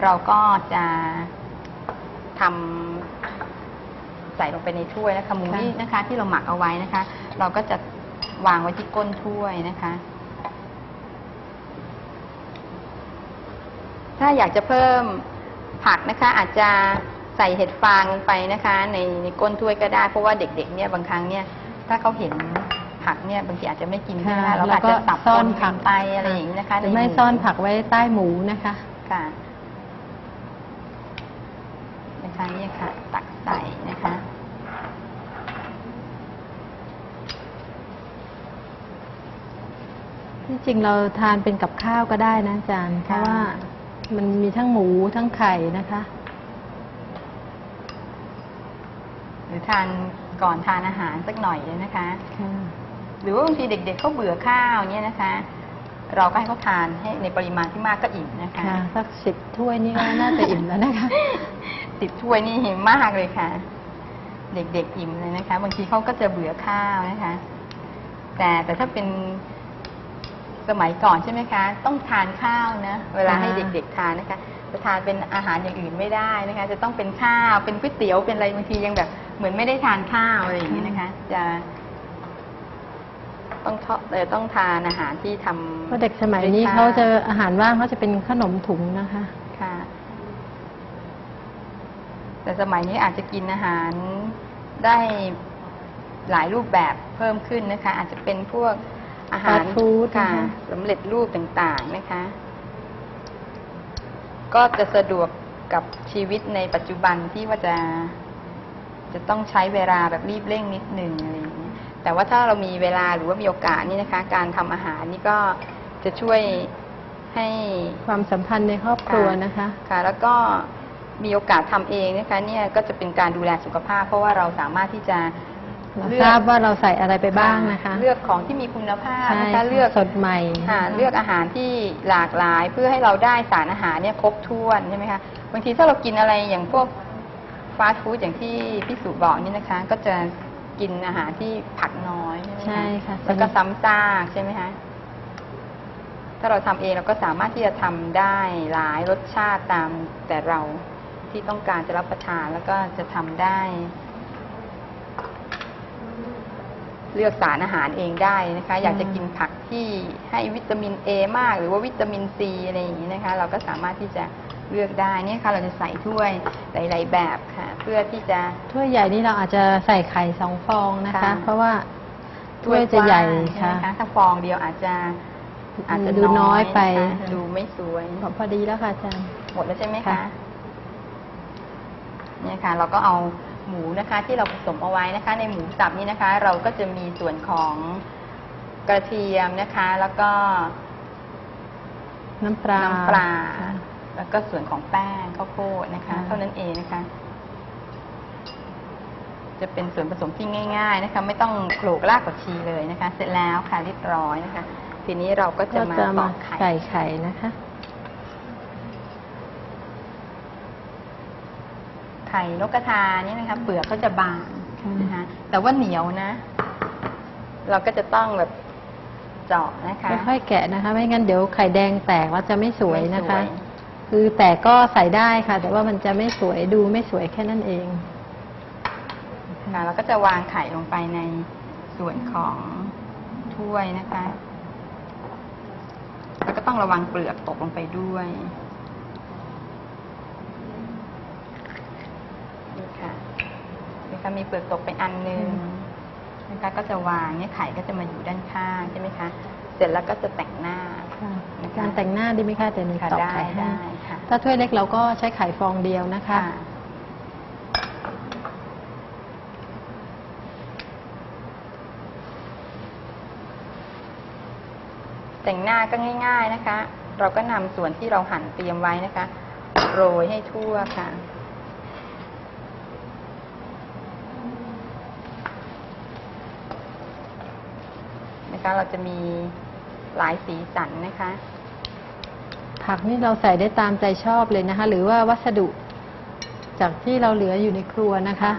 เดี๋ยวเราก็จะทำใส่ลงไปในถ้วยนะคะหมูที่นะคะ ที่เราหมักเอาไว้นะคะ เราก็จะวางไว้ที่ก้นถ้วยนะคะ ถ้าอยากจะเพิ่มผักนะคะ อาจจะใส่เห็ดฟางลงไปนะคะ ในในก้นถ้วยก็ได้ เพราะว่าเด็กๆ เนี่ยบางครั้งเนี่ย ถ้าเขาเห็นผักเนี่ยบางทีอาจจะไม่กินใช่ไหมค่ะคะเราแล้วอาจก็จะสับซ่อนปผักไปอะไรอย่างนี้นะคะหรือไม่ในหซ่อนผักไว้ใต้หมูนะคะค่ะ นะคะนี่ค่ะ ตักใส่นะคะ ที่จริงเราทานเป็นกับข้าวก็ได้นะอาจารย์ เพราะว่ามันมีทั้งหมูทั้งไข่นะคะ หรือทานก่อนทานอาหารสักหน่อยเลยนะคะค่ะหรือว่าบางทีเด็กๆเขาเบื่อข้าวเนี่ยนะคะ เราก็ให้เขาทานให้ในปริมาณที่มากก็อิ่มนะคะค่ะสักสิบถ้วยนี่ก็น่าจะอิ่มแล้วนะคะ สิบถ้วยนี่หิมมากเลยค่ะ เด็กๆอิ่มเลยนะคะ บางทีเขาก็จะเบื่อข้าวนะคะ แต่แต่ถ้าเป็นสมัยก่อนใช่ไหมคะ ต้องทานข้าวนะเวลาให้ค่ะเด็ก ๆ ทานนะคะจะทานเป็นอาหารอย่างอื่นไม่ได้นะคะ จะต้องเป็นข้าวเป็นก๋วยเตี๋ยวเป็นอะไรบางทียังแบบ เหมือนไม่ได้ทานข้าวอะไรอย่างนี้นะคะ จะ ต้องทอเอ่อต้องทานอาหารที่ทำเพราะเด็กสมัยนี้ด้วยข้วเขาจะอาหารว่างเขาจะเป็นขนมถุงนะคะ ค่ะ แต่สมัยนี้อาจจะกินอาหารได้หลายรูปแบบเพิ่มขึ้นนะคะ อาจจะเป็นพวกอาหาร Fast food ค่ะนะคะ สำเร็จรูปต่างๆนะคะ ก็จะสะดวกกับชีวิตในปัจจุบันที่ว่าจะจะต้องใช้เวลาแบบรีบเร่งนิดนึงอะไรอย่างเงี้ยแต่ว่าถ้าเรามีเวลาหรือว่ามีโอกาสนี่นะคะ การทำอาหารนี่ก็จะช่วยให้ ความสัมพันธ์ในครอบครัวนะคะ ค่ะแล้วก็ มีโอกาสทำเองนะคะเนี่ยก็จะเป็นการดูแลสุขภาพ เพราะว่าเราสามารถที่จะเราเลือกทราบว่าเราใส่อะไรไปบ้างนะคะ เลือกของที่มีคุณภาพใช่นะคะเลือกสดใหม่ค่ะนะคะเลือกอาหารที่หลากหลายเพื่อให้เราได้สารอาหารเนี่ยครบถ้วนใช่ไหมคะบางทีถ้าเรากินอะไรอย่างพวกฟาสต์ฟู้ดอย่างที่พี่สุบอกนี่นะคะ ก็จะกินอาหารที่ผักน้อยใช่ไหมใช่ค่ะแล้วก็ซ้ำซากใช่ไหมคะถ้าเราทำเองเราก็สามารถที่จะทำได้หลายรสชาติตามแต่เรา ที่ต้องการจะรับประทานแล้วก็จะทำได้ เลือกสารอาหารเองได้นะคะ อยากจะกินผักที่ให้วิตามินเอมาก หรือว่าวิตามินซีอะไรอย่างนี้นะคะ เราก็สามารถที่จะเลือกได้เนี่ยค่ะ เราจะใส่ถ้วยหลาย ๆ แบบค่ะ เพื่อที่จะถ้วยใหญ่นี่เราอาจจะใส่ไข่สองฟองนะคะค่ะเพราะว่าถ้วยจะใหญ่กว้างช่ค่ะไหมถ้าฟองเดียวอาจจะอาจจะดูน้อยไปนะคะดูไม่สวยพอดีแล้วค่ะอาจารย์หมดแล้วใช่ไหมค่ะคะ เนี่ยค่ะเราก็เอาหมูนะคะที่เราผสมเอาไว้นะคะ ในหมูสับนี้นะคะ เราก็จะมีส่วนของกระเทียมนะคะ แล้วก็ น้ำปลาน้ำปลาค่ะแล้วก็ส่วนของแป้งข้าวโพดนะคะค่ะเท่านั้นเองนะคะ จะเป็นส่วนผสมที่ง่าย ๆนะคะ ไม่ต้องโขลกรากผักชีเลยนะคะ เสร็จแล้วค่ะเรียบร้อยนะคะ ทีนี้เราก็จะก็มาจะตมาอกไข่ใส่ไข่นะคะ ไข่นกกระทานี่นะคะเปลือกเขาจะบางค่ะนะคะแต่ว่าเหนียวนะ เราก็จะต้องแบบเจาะนะคะค่อยๆแกะนะคะ ไม่งั้นเดี๋ยวไข่แดงแตกแล้วจะไม่สวยนะคะไม่สวยคือแตกก็ใส่ได้ค่ะ แต่ว่ามันจะไม่สวยดูไม่สวยแค่นั้นเองค่ะเราก็จะวางไข่ลงไปในส่วนของถ้วยนะคะ แล้วก็ต้องระวังเปลือกตกลงไปด้วยนี่ค่ะ นี่ค่ะมีเปลือกตกไปอันหนึ่งนะคะ ก็จะวางเนี่ยไข่ก็จะมาอยู่ด้านข้างใช่ไหมคะ เสร็จแล้วก็จะแต่งหน้าค่ะการแต่งหน้าดีไหมคะแต่หนูค่ะตอกได้ไข่ให้ได้ค่ะถ้าถ้วยเล็กเราก็ใช้ไข่ฟองเดียวนะคะค่ะแต่งหน้าก็ง่าย ๆนะคะ เราก็นำส่วนที่เราหั่นเตรียมไว้นะคะ โรยให้ทั่วค่ะ นะคะ เราจะมีหลายสีสันนะคะ ผักนี่เราใส่ได้ตามใจชอบเลยนะคะ หรือว่าวัสดุจากที่เราเหลืออยู่ในครัวนะคะ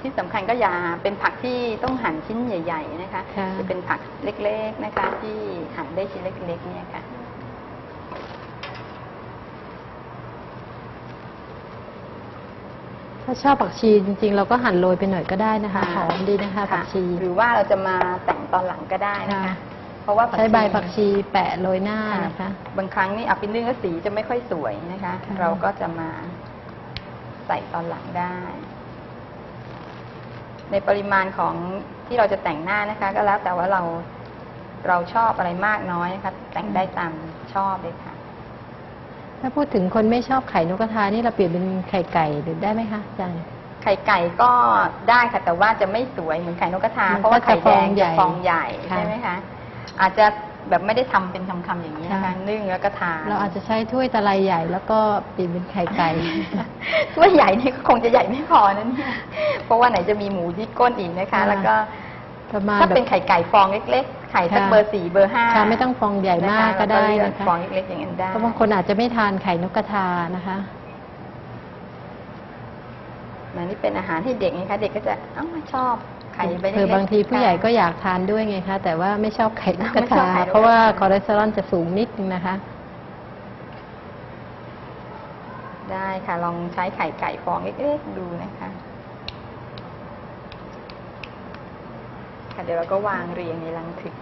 ที่สำคัญก็อย่าเป็นผักที่ต้องหั่นชิ้นใหญ่ ๆ นะคะ ค่ะ จะเป็นผักเล็กๆนะคะ ที่หั่นได้ชิ้นเล็กๆเนี่ยค่ะ ถ้าชอบผักชีจริงๆ เราก็หั่นโรยไปหน่อยก็ได้นะคะหอมดีนะคะผักชี หรือว่าเราจะมาแต่งตอนหลังก็ได้นะคะ ค่ะ เพราะว่าผักใช้ชีใบผักชีแปะโรยหน้านะคะบางครั้งนี่เอาไปนึ่งแล้วสีจะไม่ค่อยสวยนะคะ ค่ะ เราก็จะมาใส่ตอนหลังได้ ในปริมาณของที่เราจะแต่งหน้านะคะ ก็แล้วแต่ว่าเราเราชอบอะไรมากน้อยนะคะแต่งได้ตามชอบเลยค่ะ ถ้าพูดถึงคนไม่ชอบไข่นกกระทานี่เราเปลี่ยนเป็นไข่ไก่หรือได้ไหมคะอาจารย์ ไข่ไก่ก็ได้ค่ะแต่ว่าจะไม่สวยเหมือนไข่นกกระทา มันเพราะว่าก็จะไข่แดงฟองใหญ่จะฟองใหญ่ค่ะ ใช่ไหมคะอาจจะแบบไม่ได้ทำเป็นคำๆอย่างนี้นะคะค่ะนึ่งแล้วก็ทานเราอาจจะใช้ถ้วยตะไลใหญ่ แล้วก็เปลี่ยนเป็นไข่ไก่ ถ้วยใหญ่นี่ก็คงจะใหญ่ไม่พอนั่นเนี่ยเพราะว่าไหนจะมีหมูที่ก้นอีกนะคะ ค่ะ แล้วก็ประมาณถ้าแบเป็นบไข่ไก่ฟองเล็ก ๆ ไข่สักค่ะ เบอร์สี่เบอร์ห้าค่ะไม่ต้องฟองใหญ่มากก็ได้เลือนะคะฟองเล็กๆอย่างนั้นได้ เพราะบางคนอาจจะไม่ทานไข่นกกระทานะคะ มันนี่เป็นอาหารให้เด็กนะคะเด็กก็จะเอ้าไม่ชอบไข่ใบเล็กๆ คือบางทีผู้ใหญ่ก็อยากทานด้วยไงคะแต่ว่าไม่ชอบไข่นกกระไม่ชอทา บไข่นกกระทา เพราะว่าคอเลสเตอรอลจะสูงนิดนึงนะคะ ได้ค่ะ ลองใช้ไข่ไก่ฟองเล็กๆดูนะคะค่ะ เดี๋ยวเราก็วางเรียงในลังถึง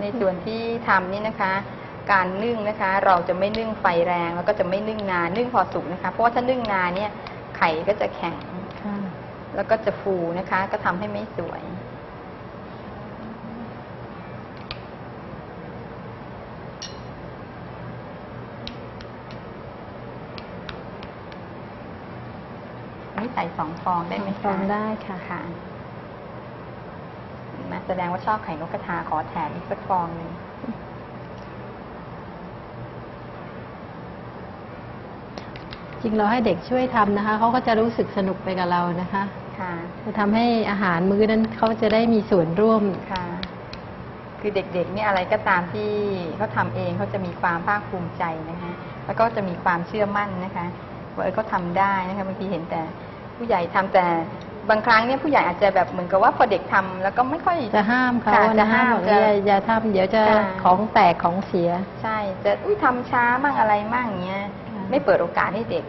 ในส่วนที่ทำนี่นะคะ การนึ่งนะคะ เราจะไม่นึ่งไฟแรงแล้วก็จะไม่นึ่งนานนึ่งพอสุกนะคะ เพราะว่าถ้านึ่งนานเนี่ยไข่ก็จะแข็งค่ะแล้วก็จะฟูนะคะ ก็ทำให้ไม่สวย อันนี้ใส่สองฟองได้ไหมคะฟองได้ค่ะค่ะเห็นไหมแสดงว่าชอบไข่นกกระทาขอแถมอีกสักฟองหนึ่งจริงเราให้เด็กช่วยทำนะคะเขาก็จะรู้สึกสนุกไปกับเรานะคะค่ะจะทำให้อาหารมื้อนั้นเขาจะได้มีส่วนร่วมค่ะ คือเด็กๆเนี่ยอะไรก็ตามที่เขาทำเองเขาจะมีความภาคภูมิใจนะคะ แล้วก็จะมีความเชื่อมั่นนะคะว่าเออเขาทำได้นะคะบางทีเห็นแต่ ผู้ใหญ่ทำแต่บางครั้งเนี่ยผู้ใหญ่อาจจะแบบเหมือนกับว่าพอเด็กทำแล้วก็ไม่ค่อย จะห้ามเขาค่ะจะนะห้าห้ามมบอกจะอย่าอย่าทำเดี๋ยวจะค่ะ ของแตกของเสีย ใช่จะอุ้ยทำช้ามั่งอะไรมั่งอย่างเงี้ยค่ะ ไม่เปิดโอกาสให้เด็ก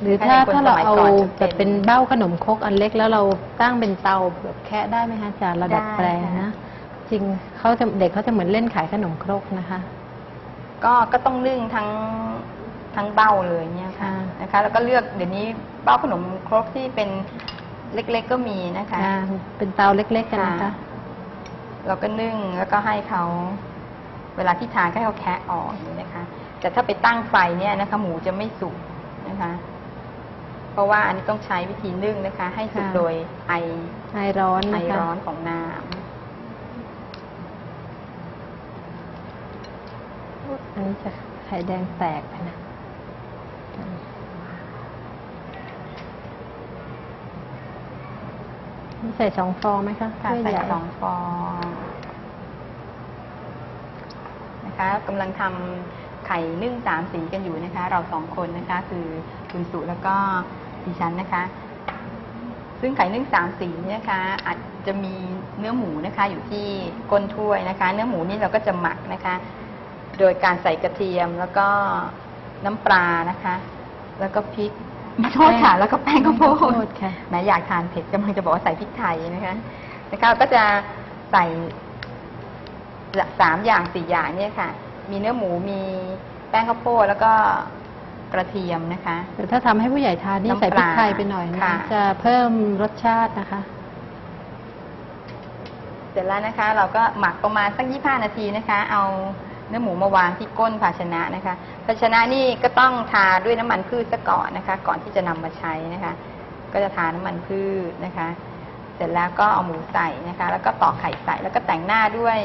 หรือถ้าให้คนถ้าเราสมัยเอาก่อนจะเป็นแบบเป็นเบ้าขนมครกอันเล็กแล้วเราตั้งเป็นเตาแบบแคะได้ไหมคะอาจารย์เราดัดได้แปลงค่ะ นะจริงเขาจะเด็กเขาจะเหมือนเล่นขายขนมครกนะคะ ก็ก็ต้องนึ่งทั้ง ทั้งเบ้าเลยเนี่ยค่ะค่ะนะคะ แล้วก็เลือกเดี๋ยวนี้เบ้าขนมครกที่เป็นเล็กๆก็มีนะคะอ่าเป็นเตาเล็กๆกันนะคะค่ะเราก็นึ่งแล้วก็ให้เขา เวลาที่ทานก็ให้เขาแคะออกอย่างนี้นะคะ แต่ถ้าไปตั้งไฟเนี่ยนะคะ หมูจะไม่สุกนะคะ เพราะว่าอันนี้ต้องใช้วิธีนึ่งนะคะ ให้สุกค่ะโดยไอไอร้อนไอนะคะร้อนของน้ำอันนี้จะไข่แดงแตกไปนะนี่ ใส่สองฟองไหมคะค่ะถ้วยใส่ญ่สองฟองนะคะกำลังทำไข่นึ่งสามสีกันอยู่นะคะ เราสองคนนะคะ คือคุณสุแล้วก็ดิฉันนะคะ ซึ่งไข่นึ่งสามสีเนี่ยนะคะ อาจจะมีเนื้อหมูนะคะ อยู่ที่ก้นถ้วยนะคะ เนื้อหมูนี่เราก็จะหมักนะคะ โดยการใส่กระเทียมแล้วก็ น้ำปลานะคะ แล้วก็พริกไม่โทษค่ะ แล้วก็แป้งข้าวโพข้าวดโพดค่ะแม้อยากทานเผ็ดกำลังจะบอกว่าใส่พริกไทยนะคะนะคะก็จะใส่สามอย่างสี่อย่างเนี่ยค่ะ มีเนื้อหมูมีแป้งข้าวโพดแล้วก็กระเทียมนะคะแต่ถ้าทำให้ผู้ใหญ่ทานนี่น้ำใส่พริกปลาไทยไปหน่อยนะค่ะจะเพิ่มรสชาตินะคะ เสร็จแล้วนะคะ เราก็หมักประมาณสักยี่ห้านาทีนะคะ เอา เนื้อหมูมาวางที่ก้นภาชนะนะคะ ภาชนะนี่ก็ต้องทาด้วยน้ำมันพืชซะก่อนนะคะ ก่อนที่จะนำมาใช้นะคะ ก็จะทาน้ำมันพืชนะคะ เสร็จแล้วก็เอาหมูใส่นะคะ แล้วก็ตอกไข่ใส่แล้วก็แต่งหน้าด้วย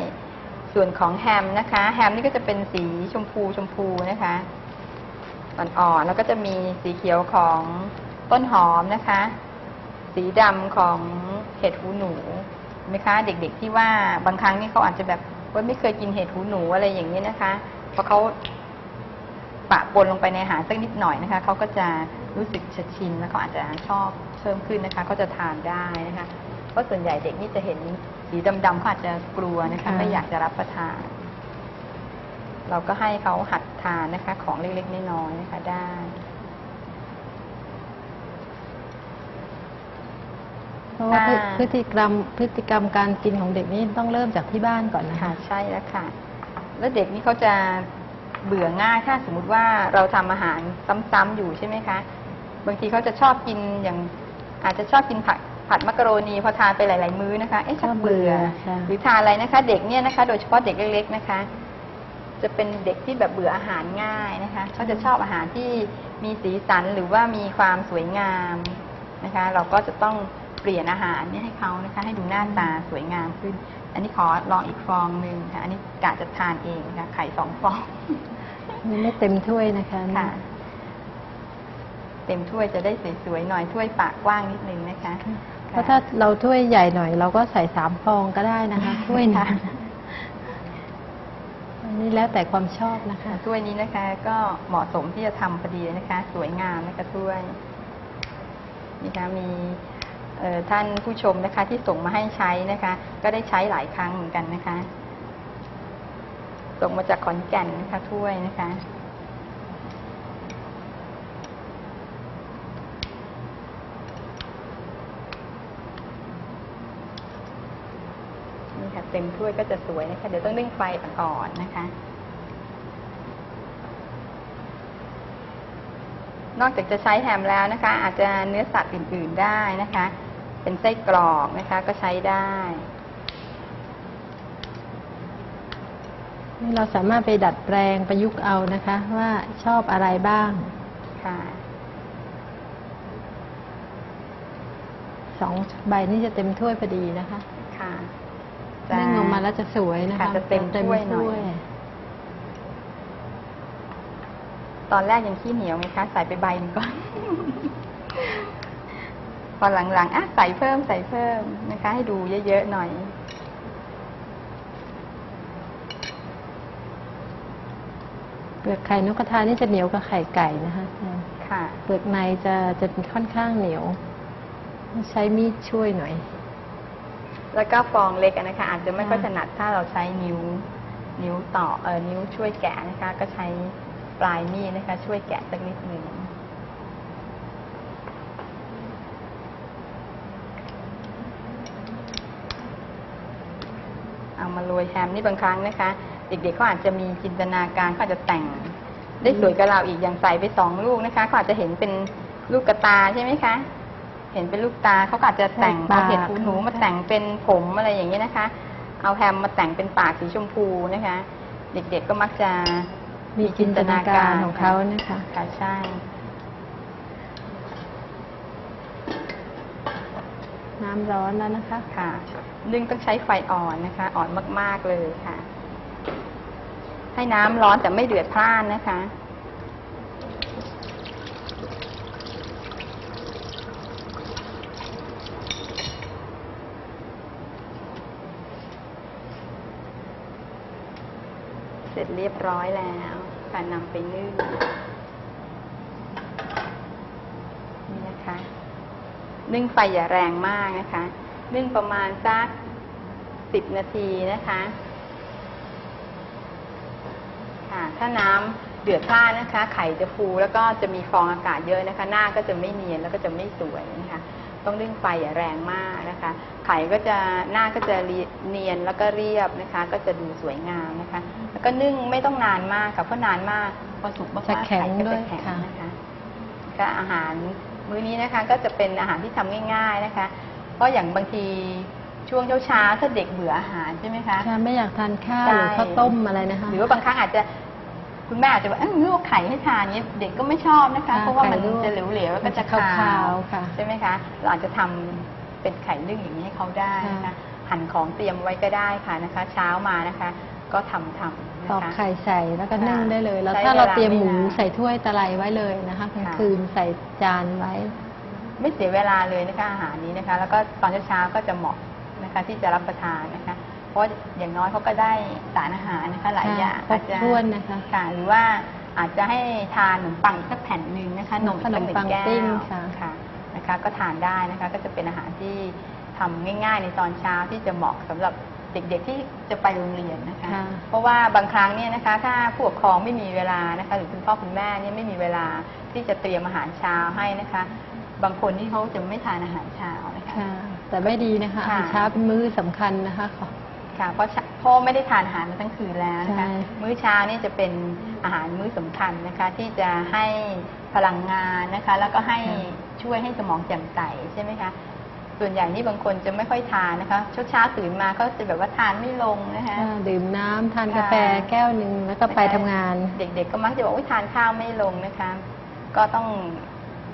ส่วนของแฮมนะคะ แฮมนี่ก็จะเป็นสีชมพูชมพูนะคะอ่อนๆแล้วก็จะมีสีเขียวของต้นหอมนะคะ สีดำของเห็ดหูหนูนไหมคะ เด็กๆที่ว่าบางครั้งนี่เขาอาจจะแบบ ว่าไม่เคยกินเห็ดหูหนูอะไรอย่างนี้นะคะเพราะเขาปะปนลงไปในอาหารสักนิดหน่อยนะคะเขาก็จะรู้สึกชชินแล้วเขาอาจจะชอบเพิ่มขึ้นนะคะเขาจะทานได้นะคะเพราะส่วนใหญ่เด็กนี่จะเห็นสีดำๆเขาอาจจะกลัวนะคะค่ะไม่อยากจะรับประทาน เราก็ให้เขาหัดทานนะคะ ของเล็กๆน้อยๆนะคะได้ เพราะว่าพฤค่ะพฤติกรรมพฤติกรรมการกินของเด็กนี่ต้องเริ่มจากที่บ้านก่อนนะค่ะคะ ใช่แล้วค่ะ แล้วเด็กนี่เขาจะเบื่อง่ายถ้าสมมุติว่าเราทำอาหารซ้ำๆอยู่ใช่ไหมคะ บางทีเขาจะชอบกินอย่าง อาจจะชอบกินผัดผัดมักกะโรนีพอทานไปหลาย ๆ มื้อนะคะเอ๊ะชักเบื่อ ค่ะ หรือทานอะไรนะคะ เด็กเนี่ยนะคะ โดยเฉพาะเด็กเล็ก ๆนะคะ จะเป็นเด็กที่แบบเบื่ออาหารง่ายนะคะเขาจะชอบอาหารที่มีสีสันหรือว่ามีความสวยงามนะคะ เราก็จะต้อง เปลี่ยนอาหารเนี่ยให้เขานะคะ ให้ดูหน้าตาสวยงามขึ้น อันนี้ขอลองอีกฟองหนึ่งค่ะอันนี้กะจะทานเองค่ะไข่สองฟองมันไม่เต็มถ้วยนะคะค่ะ เต็มถ้วยจะได้สวยๆหน่อยถ้วยปากกว้างนิดนึงนะคะ เพราะถ้าเราถ้วยใหญ่หน่อย เราก็ใส่สามฟองก็ได้นะคะถ้วยหนึงอันนี้แล้วแต่ความชอบนะคะค่ะถ้วยนี้นะคะ ก็เหมาะสมที่จะทำพอดีเลยนะคะ สวยงามนะคะถ้วยนี่คะมีเอ่อ ท่านผู้ชมนะคะที่ส่งมาให้ใช้นะคะ ก็ได้ใช้หลายครั้งเหมือนกันนะคะ ส่งมาจากขอนแก่นนะคะถ้วยนะคะนี่ค่ะเต็มถ้วยก็จะสวยนะคะ เดี๋ยวต้องนึ่งไฟก่อนนะคะนอกจากจะใช้แฮมแล้วนะคะ อาจจะเนื้อสัตว์อื่น ๆได้นะคะ เป็นไส้กรอกนะคะ ก็ใช้ได้นี่เราสามารถไปดัดแปลงประยุกต์เอานะคะ ว่าชอบอะไรบ้างค่ะสองใบนี่จะเต็มถ้วยพอดีนะคะค่ะนึ่งออกมาแล้วจะสวยนะคะค่ะจะเต็มถ้วยหน่อยถ้วยตอนแรกยังขี้เหนียวไงคะ ใส่ไปใบหนึงก่อน พอหลังๆอะใส่เพิ่มใส่เพิ่มนะคะ ให้ดูเยอะๆหน่อย เปลือกไข่นกกระทานี่จะเหนียวกับไข่ไก่นะคะอาจารย์ค่ะ เปลือกในจะจะค่อนข้างเหนียว ใช้มีดช่วยหน่อย แล้วก็ฟองเล็กอะนะคะ อาจจะไม่ค่อยค่ะถนัดถ้าเราใช้นิ้ว นิ้วต่อเออนิ้วช่วยแกะนะคะ ก็ใช้ปลายมีดนะคะ ช่วยแกะสักนิดหนึ่งเอา มาโรยแฮมนี่บางครั้งนะคะ เด็กๆเขาอาจจะมีจินตนาการเขาอาจจะแต่ง ได้สวยกับเราอีกอย่างใส่ไปสองลูกนะคะเขาอาจจะเห็นเป็นลูกกระตาใช่ไหมคะ เห็นเป็นลูกตาเขาก็อาจจะแต่งใช่เอาเห็ดปากหูหนูมาแต่งเป็นผมอะไรอย่างเงี้ยนะคะ เอาแฮมมาแต่งเป็นปากสีชมพูนะคะ เด็กๆก็มักจะมีจินตนาการของเขานะคะค่ะใช่ น้ำร้อนแล้วนะคะ ค่ะ นึ่งต้องใช้ไฟอ่อนนะคะ อ่อนมาก ๆ เลยค่ะ ให้น้ำร้อนแต่ไม่เดือดพล่านนะคะ เสร็จเรียบร้อยแล้วการนำไปนึ่งนี่นะคะ นึ่งไฟอย่าแรงมากนะคะ นึ่งประมาณสักสิบนาทีนะคะค่ะถ้าน้ำเดือดพล่านนะคะ ไข่จะฟูแล้วก็จะมีฟองอากาศเยอะนะคะ หน้าก็จะไม่เนียนแล้วก็จะไม่สวยนะคะ ต้องนึ่งไฟอย่าแรงมากนะคะ ไข่ก็จะหน้าก็จะเนียนแล้วก็เรียบนะคะ ก็จะดูสวยงามนะคะ แล้วก็นึ่งไม่ต้องนานมากค่ะเพราะนานมากพอสุกมากๆจะแข็งไข่ก็ด้วจะยแข็งค่ะนะคะก็อาหาร มื้อนี้นะคะก็จะเป็นอาหารที่ทำง่าย ๆนะคะ เพราะอย่างบางทีช่วงเช้าๆถ้าเด็กเบื่ออาหารใช่ไหมคะถ้าไม่อยากทานข้าวใช่หรือข้าวต้มอะไรนะคะหรือว่าบางครั้งอาจจะคุณแม่อาจจะบอกเอ้ยลวกไข่ให้ทานเนี้ยเด็กก็ไม่ชอบนะคะค่ะเพราะว่ามันไข่ลวกจะเหลวๆแล้วก็จะมันจะคาคาววๆค่ะใช่ไหมคะ เราอาจจะทำเป็นไข่นึ่งอย่างนี้ให้เขาได้นะคะค่ะหั่นของเตรียมไว้ก็ได้ค่ะนะคะ เช้ามานะคะ ก็ทำทำนะ ตอกคะไข่ใส่แล้วก็นึ่งค่ะได้เลย แล้วใช้ถ้าเราเวลาเตรียมหมูไม่นานใส่ถ้วยตะไลไว้เลยนะคะกลางค่ะคืนใส่จานไว้ ไม่เสียเวลาเลยนะคะอาหารนี้นะคะ แล้วก็ตอนเช้าๆก็จะเหมาะนะคะที่จะรับประทานนะคะ เพราะอย่างน้อยเขาก็ได้สารอาหารนะคะ หลายอย่างครบถ้วนนะคะค่ะหรือว่าอาจจะให้ทานขนมปังอีกสักแผ่นหนึ่งนะคะนมอีกสักหนึ่ขนมปังแก้วปิ้งค่ะค่ะนะคะ ก็ทานได้นะคะ ก็จะเป็นอาหารที่ทำง่าย ๆ ในตอนเช้าที่จะเหมาะสำหรับ เด็กๆที่จะไปโรงเรียนนะคะ ค่ะ เพราะว่าบางครั้งเนี่ยนะคะ ถ้าผู้ปกครองไม่มีเวลานะคะ หรือคุณพ่อคุณแม่เนี่ยไม่มีเวลาที่จะเตรียมอาหารเช้าให้นะคะ บางคนที่เขาจะไม่ทานอาหารเช้านะคะ ค่ะ แต่ไม่ดีนะคะอาค่ะ หารเช้าเป็นมื้อสำคัญนะคะขอ ค่ะเพราะเช้าพ่อไม่ได้ทานอาหารมาทั้งคืนแล้วนะคะ ใช่ มื้อเช้านี่จะเป็นอาหารมื้อสำคัญนะคะ ที่จะให้พลังงานนะคะ แล้วก็ให้ช่วยให้สมองแจ่มใสใช่ไหมคะ ส่วนใหญ่นี่บางคนจะไม่ค่อยทานนะคะเช้าเช้าๆตื่นมาก็จะแบบว่าทานไม่ลงนะคะค่ะดื่มน้ำทานค่ะกาแฟแก้วหนึ่งแล้วก็ไปทำงาน เด็กๆก็มักจะบอกว่าทานข้าวไม่ลงนะคะ ก็ต้อง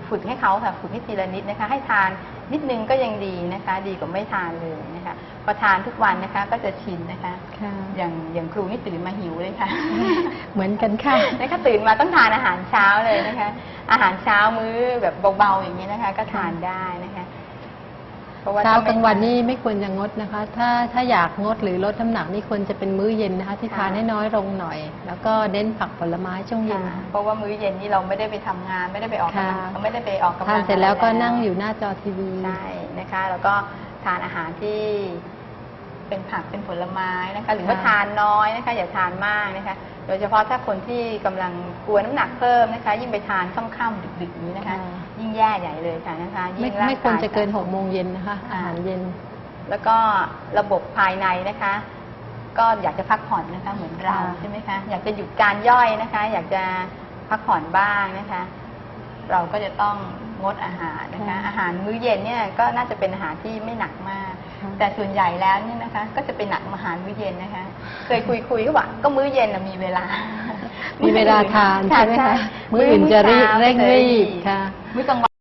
ฝึกให้เขาค่ะฝึกให้ทีละนิดนะคะ ให้ทานนิดนึงก็ยังดีนะคะ ดีกว่าไม่ทานเลยนะคะพอทานทุกวันนะคะ ก็จะชินนะคะ ค่ะ อย่างอย่างครูนี่ตื่นมาหิวเลยค่ะ เหมือนกันค่ะ นะคะตื่นมาต้องทานอาหารเช้าเลยนะคะ อาหารเช้ามื้อแบบเบาๆอย่างนี้นะคะ ก็ทานได้นะคะ พระว่เช้าถ้ไม่กลางวันนี่ไม่ควรจะงดนะคะ ถ้าถ้าอยากงดหรือลดน้ำหนักนี่ควรจะเป็นมื้อเย็นนะคะ ที่ทานให้น้อยลงหน่อย แล้วก็เน้นผักผลไม้ช่วงเย็นค่ะเพราะว่ามื้อเย็นนี่เราไม่ได้ไปทำงาน ไม่ได้ไปออกกำลังค่ะเราไม่ได้ไปออกกำลังทานเสร็จแล้วก็อะไรนั่งอยู่หน้าจอทีวี ใช่นะคะ แล้วก็ทานอาหารที่ เป็นผักเป็นผลไม้นะคะ หรือว่าค่ะทานน้อยนะคะ อย่าทานมากนะคะ โดยเฉพาะถ้าคนที่กำลังกลัวน้ำหนักเพิ่มนะคะ ยิ่งไปทานค่ำๆดึกๆนี้นะคะ ยิ่งแย่ใหญ่เลยค่ะนะคะไม่ยิ่งร่างไม่ควรจะเกินายหกโมงเย็นนะคะอาหารเย็น แล้วก็ระบบภายในนะคะ ก็อยากจะพักผ่อนนะคะ เหมือนเราค่ะใช่ไหมคะอยากจะหยุดการย่อยนะคะ อยากจะพักผ่อนบ้างนะคะ เราก็จะต้องงดอาหารนะคะ อาหารมื้อเย็นเนี่ยก็น่าจะเป็นอาหารที่ไม่หนักมากค่ะ แต่ส่วนใหญ่แล้วเนี่ยนะคะ ก็จะเป็นหนักอาหารมื้อเย็นนะคะ เคยคุยคุยๆก็ว่าก็มื้อเย็นน่ะมีเวลา มีเวลาทานใช่ไหมคะใช่มื้ออื่นจะรีบเร่งรีบค่ะค่ะมื้อกลางวัน